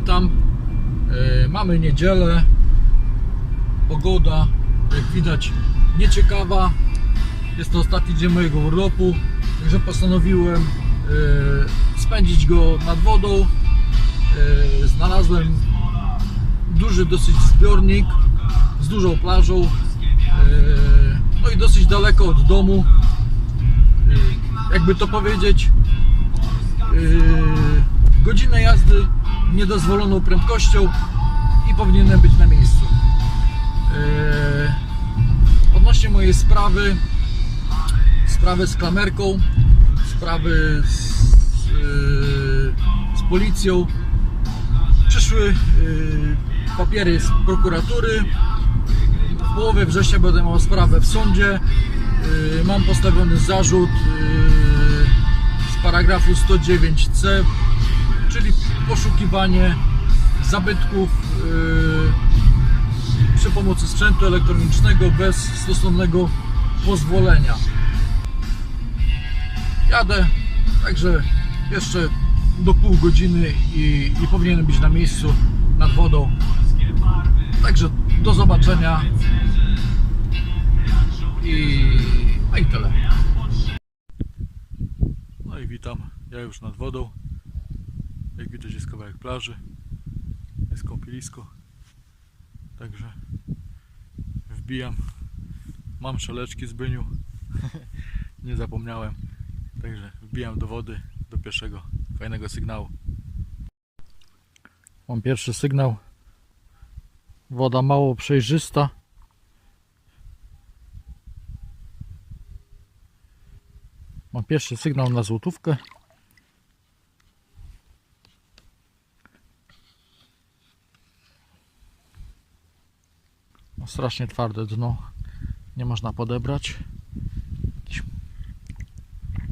witam. E, Mamy niedzielę. Pogoda, jak widać, nieciekawa. Jest to ostatni dzień mojego urlopu, także postanowiłem e, spędzić go nad wodą. E, Znalazłem duży dosyć zbiornik z dużą plażą. No i dosyć daleko od domu. Jakby to powiedzieć, godzinę jazdy niedozwoloną prędkością i powinienem być na miejscu. Yy, odnośnie mojej sprawy, sprawy z klamerką, sprawy z, yy, z policją, przyszły yy, papiery z prokuratury. W połowie września będę miał sprawę w sądzie. Mam postawiony zarzut z paragrafu 109c, czyli poszukiwanie zabytków yy, przy pomocy sprzętu elektronicznego bez stosownego pozwolenia. Jadę, także jeszcze do pół godziny i, i powinienem być na miejscu nad wodą. Także do zobaczenia i, no i tyle. No i witam, ja już nad wodą. Jak widać jest kawałek plaży, jest kąpielisko. Także wbijam. Mam szeleczki z byniu. Nie zapomniałem. Także wbijam do wody, do pierwszego fajnego sygnału. Mam pierwszy sygnał. Woda mało przejrzysta. Mam pierwszy sygnał na złotówkę. Strasznie twarde dno. Nie można podebrać. Jakiś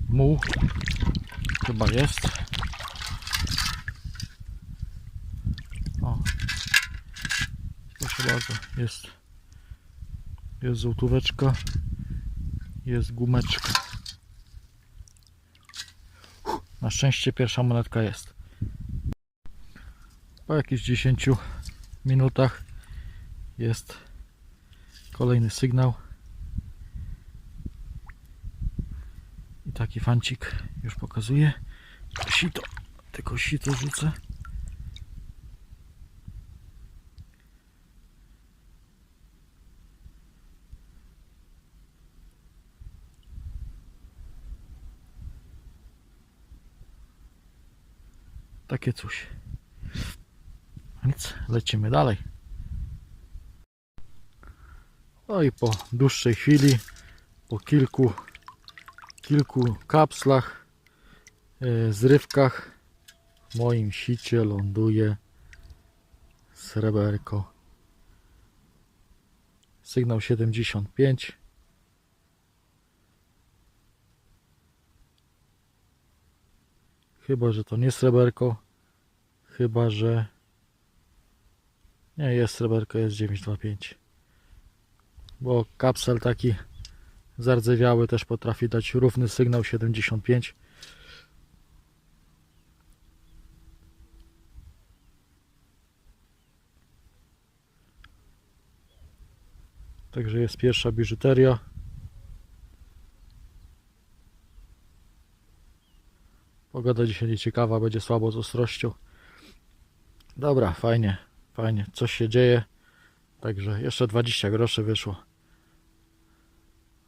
muł. Chyba jest. O. Proszę bardzo. Jest. Jest złotóweczka. Jest gumeczka. Na szczęście pierwsza monetka jest. Po jakichś 10 minutach jest kolejny sygnał. I taki fancik już pokazuje. Sito, tylko sito rzucę. Takie coś. Więc lecimy dalej. No i po dłuższej chwili, po kilku, kilku kapslach, e, zrywkach, w moim sicie ląduje sreberko. Sygnał 75. Chyba, że to nie sreberko. Chyba, że nie jest sreberko, jest 925. Bo kapsel taki zardzewiały też potrafi dać równy sygnał 75. Także jest pierwsza biżuteria. Pogoda dzisiaj nieciekawa, będzie słabo z ostrością. Dobra, fajnie, fajnie, coś się dzieje. Także jeszcze 20 groszy wyszło.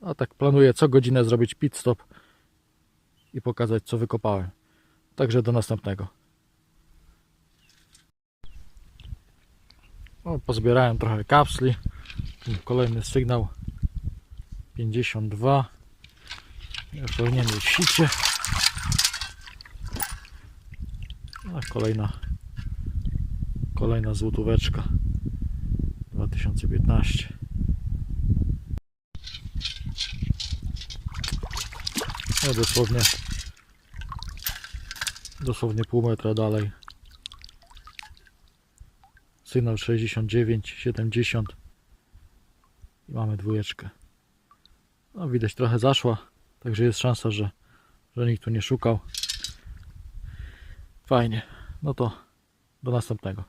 A tak planuję co godzinę zrobić pit stop i pokazać co wykopałem. Także do następnego. O, pozbierałem trochę kapsli. Kolejny sygnał 52. Już powinien być sicie. A kolejna kolejna złotóweczka 2015 no dosłownie dosłownie pół metra dalej sygnał 69 70 i mamy dwójeczkę no widać trochę zaszła także jest szansa, że, że nikt tu nie szukał fajnie no to do następnego.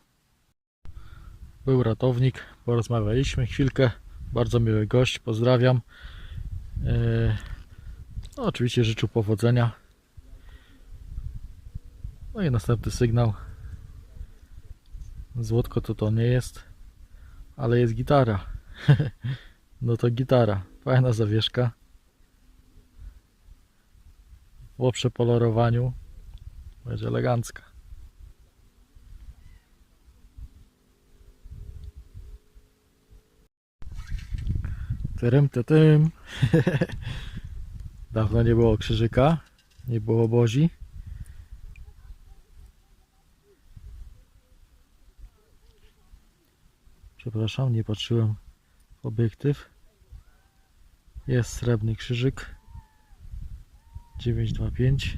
Był ratownik, porozmawialiśmy chwilkę. Bardzo miły gość, pozdrawiam. Yy, no, oczywiście życzył powodzenia. No i następny sygnał. Złotko to to nie jest, ale jest gitara. no to gitara. Fajna zawieszka. Po przepolerowaniu będzie elegancka. Tyrym, ty, tym. Dawno nie było krzyżyka, nie było bozi. Przepraszam, nie patrzyłem w obiektyw. Jest srebrny krzyżyk. 925.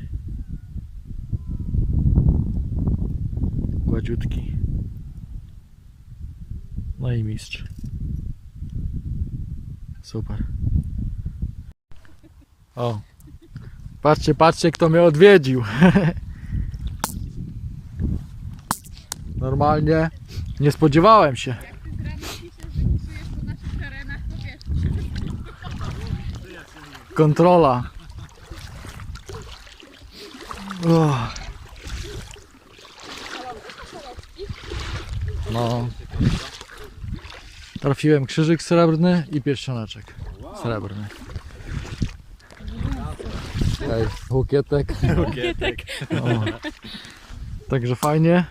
Gładziutki. No i mistrz. Super. O. Patrzcie, patrzcie, kto mnie odwiedził. Normalnie nie spodziewałem się. Kontrola. Uff. No. Trafiłem krzyżyk srebrny i pierścioneczek srebrny. Ej, łukietek. O. Także fajnie.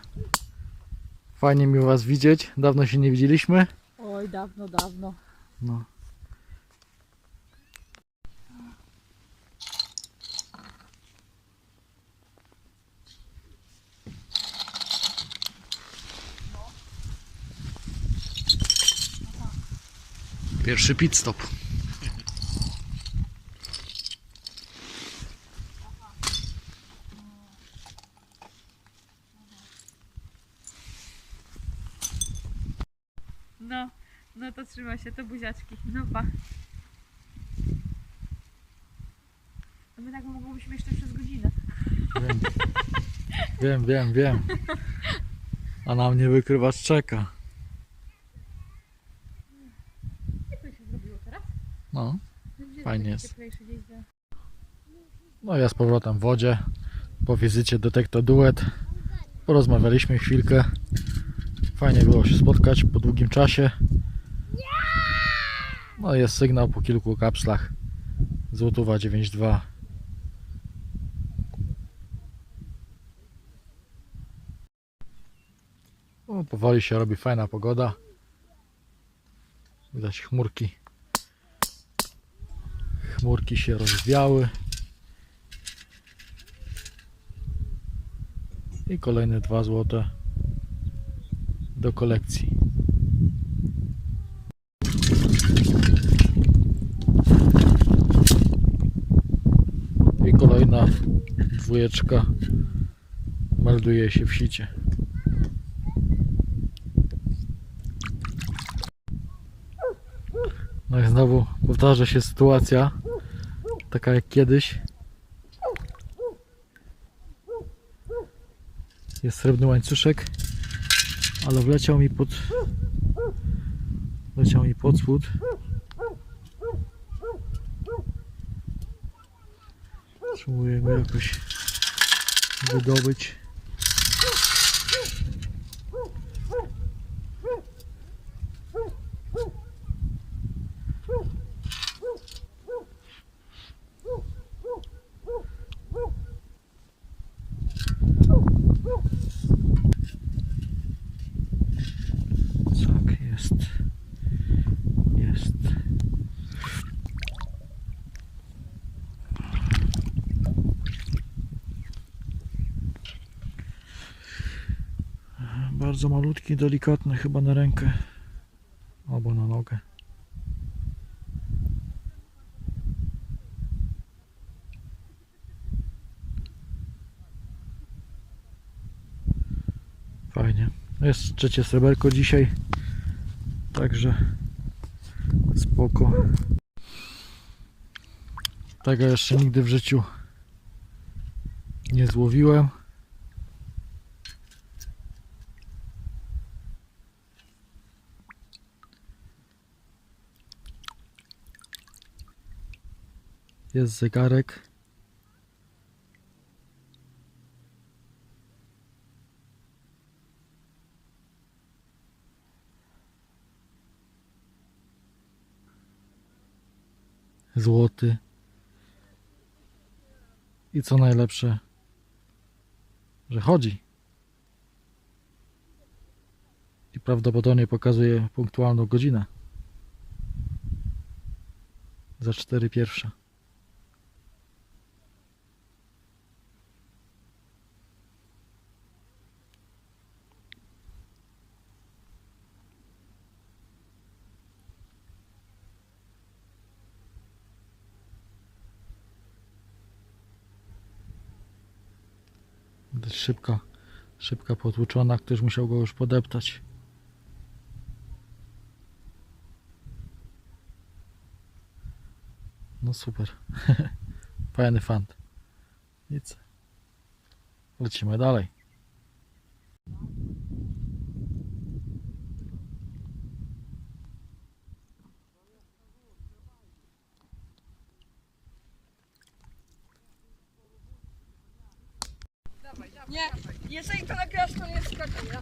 Fajnie mi was widzieć. Dawno się nie widzieliśmy. Oj, dawno, dawno. No. Pierwszy pit stop. No, to trzyma się, to buziaczki. No pa. No my tak mogłybyśmy jeszcze przez godzinę. Wiem, wiem, wiem, wiem. A na mnie wykrywacz czeka. Jak to się zrobiło teraz? No. Fajnie jest. No ja z powrotem w wodzie. Po wizycie Detektor Duet. Porozmawialiśmy chwilkę. Fajnie było się spotkać po długim czasie. No jest sygnał po kilku kapslach. Złotówa 9.2. O, powoli się robi fajna pogoda. Widać chmurki. Chmurki się rozwiały. I kolejne dwa złote do kolekcji. I kolejna dwójeczka melduje się w sicie. No i znowu powtarza się sytuacja taka jak kiedyś. Jest srebrny łańcuszek, ale wleciał mi pod wleciał mi pod spód. Spróbuję go jakoś wydobyć. Tak, jest. Jest. Bardzo malutki, delikatny chyba na rękę albo na nogę. Fajnie. Jest trzecie sreberko dzisiaj. Także spoko. Tego jeszcze nigdy w życiu nie złowiłem. Jest zegarek. Złoty. I co najlepsze, że chodzi. I prawdopodobnie pokazuje punktualną godzinę. Za cztery pierwsze. Szybka, szybka potłuczona. Ktoś musiał go już podeptać. No super. Fajny fant. Nic. Lecimy dalej. Nie, jeżeli to nagrasz, to nie skakuje.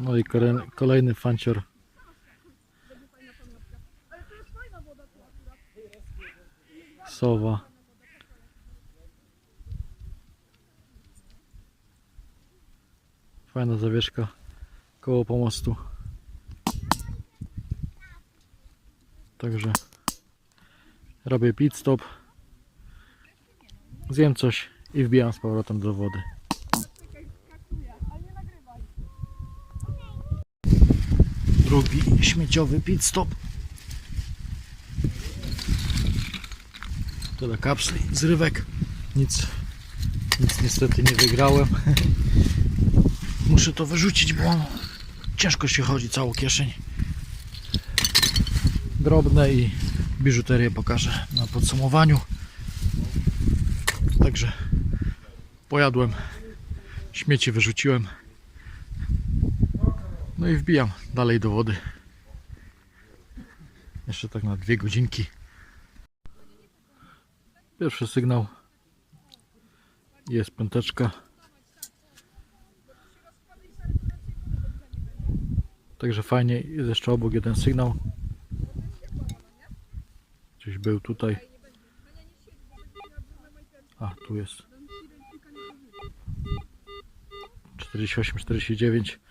No i kolejny, kolejny fancior. Sowa. Fajna zawieszka koło pomostu. Także robię pit stop. Zjem coś i wbijam z powrotem do wody. Drugi śmieciowy pit stop. Tyle kapsli, zrywek. Nic, nic niestety nie wygrałem. Muszę to wyrzucić, bo ono ciężko się chodzi całą kieszeń. Drobne i biżuterię pokażę na podsumowaniu. Także pojadłem, śmieci wyrzuciłem. No i wbijam dalej do wody. Jeszcze tak na dwie godzinki. Pierwszy sygnał. Jest piąteczka. Także fajnie. Jest jeszcze obok jeden sygnał. Gdzieś był tutaj. A, tu jest. 48, 49.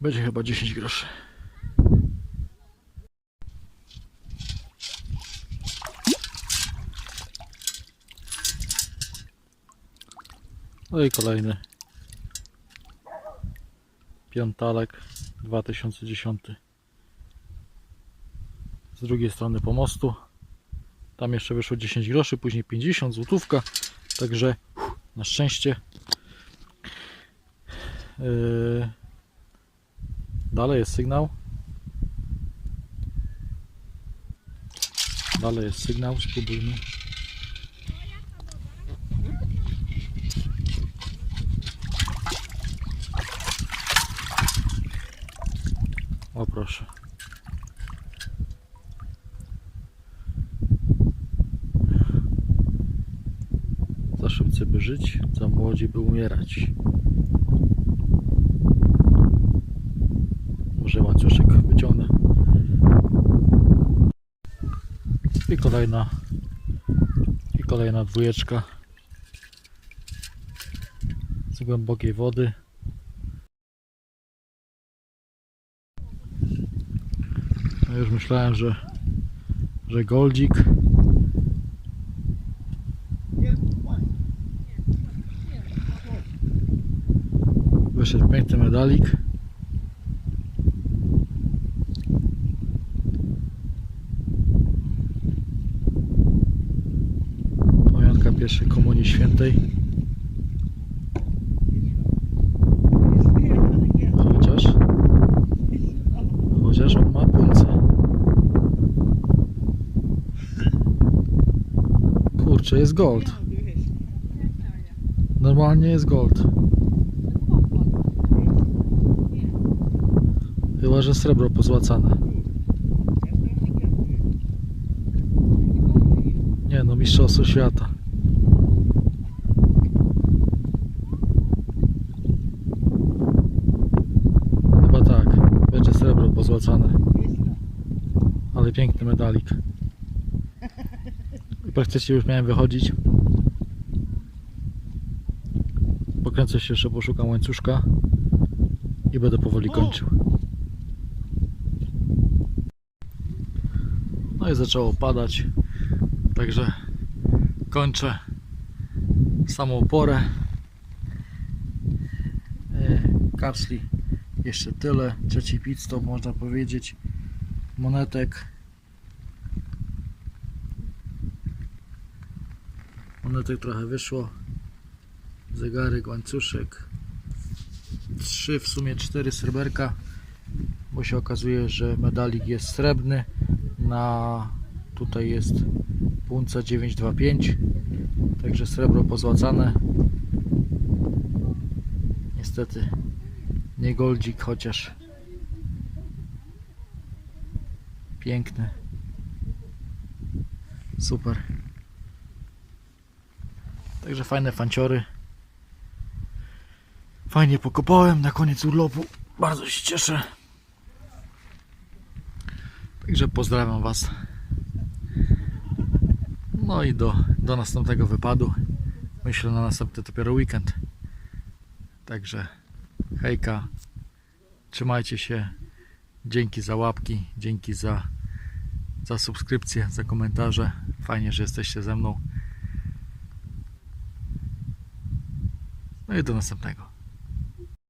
Będzie chyba 10 groszy. No i kolejny. Piątalek 2010. Z drugiej strony pomostu. Tam jeszcze wyszło 10 groszy, później 50 złotówka. Także na szczęście. Yy, Dalej jest sygnał. Dalej jest sygnał, spróbujmy. O proszę. Za szybcy by żyć, za młodzi by umierać. Może łańcuszek wyciągnę. I kolejna i kolejna dwójeczka z głębokiej wody. Ja już myślałem, że że goldzik wyszedł piękny medalik pierwszej komunii świętej. Chociaż? Chociaż on ma punce. Kurczę jest gold. Normalnie jest gold. Chyba że srebro pozłacane. Mistrzostwo świata. Chyba tak. Będzie srebro pozłacane. Ale medalik. I praktycznie już miałem wychodzić. Pokręcę się jeszcze, poszukam łańcuszka i będę powoli kończył. No i zaczęło padać, także kończę samą porę. E, Kapsli jeszcze tyle, trzeci pit stop można powiedzieć, monetek. Monetek trochę wyszło, zegarek, łańcuszek, trzy, w sumie cztery sreberka, bo się okazuje, że medalik jest srebrny, na tutaj jest punca 925 także srebro pozłacane. Niestety nie goldzik chociaż piękny. Super także fajne fanciory fajnie pokopałem na koniec urlopu bardzo się cieszę Także pozdrawiam Was. No i do, do następnego wypadu. Myślę na następny dopiero weekend. Także hejka. Trzymajcie się. Dzięki za łapki, dzięki za, za subskrypcję, za komentarze. Fajnie, że jesteście ze mną. No i do następnego.